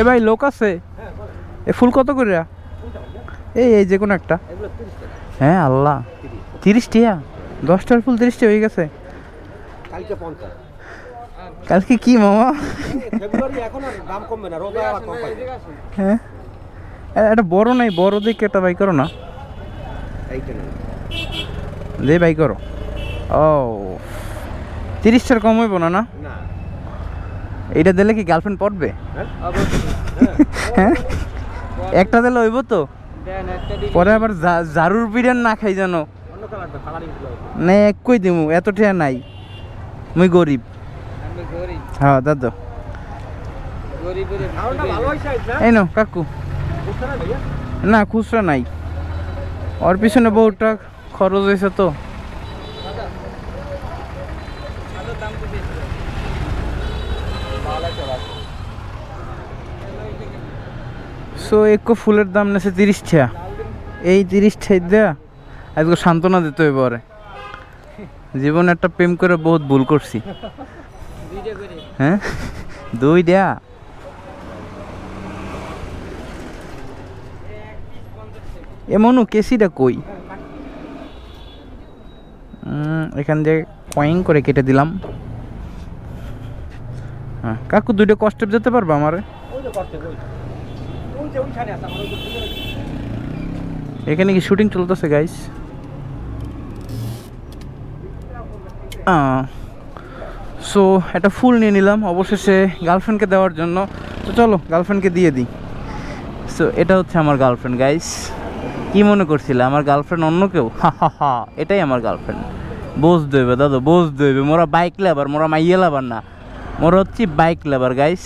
এ ভাই লোক আছে? এ ফুল কত করে এই এই যে কোনো একটা। হ্যাঁ আল্লাহ। তিরিশ টিয়া? দশটার ফুল তিরিশ টিয়া হয়ে গেছে। কালকে কি মামা? হ্যাঁ? এ, একটা বড় নাই বড় দেখে একটা বাই করো না। দে বাই করো। ও তিরিশটার কম হইব না? না। না এইটা দিলে কি গার্লফ্রেন্ড পড়বে? হ্যাঁ? একটা দিলে হইব তো? পরে আবার জারুর বিরিয়ান না খাই জানো না, একই দিমু, এত টিয়া নাই। মুই গরিব। হ্যাঁ দাদু। এই নো কাকু। না, খুচরা নাই। ওর পিছনে বহুটা খরচ হয়েছে তো। সো একো ফুলের দাম নেছে তিরিশ টা এই তিরিশ ঠাই দেয়া আজকে সান্ত্বনা দিতে হইব ওরে। জীবনে একটা প্রেম করে বহুত ভুল করছি। হ্যাঁ? দুই দেয়া এমনও কেসিটা কই? এখান দিয়ে কয়েন করে কেটে দিলাম। হ্যাঁ। কাকু, দুইটা কষ্টেপ যেতে পারবা আমারে? এখানে কি শুটিং চলতেছে গাইস সো একটা ফুল নিয়ে নিলাম, অবশেষে গার্লফ্রেন্ডকে দেওয়ার জন্য। তো চলো গার্লফ্রেন্ডকে দিয়ে দিই। সো এটা হচ্ছে আমার গার্লফ্রেন্ড গাইস কি মনে করছিলে, আমার গার্লফ্রেন্ড অন্য কেউ? হা হা হা, এটাই আমার গার্লফ্রেন্ড বোঝ দেবে দাদু, বোঝ দেবে মোরা বাইক লেবার মোরা মাইয়া লেবার না। মোরা হচ্ছে বাইক লাভার গাইস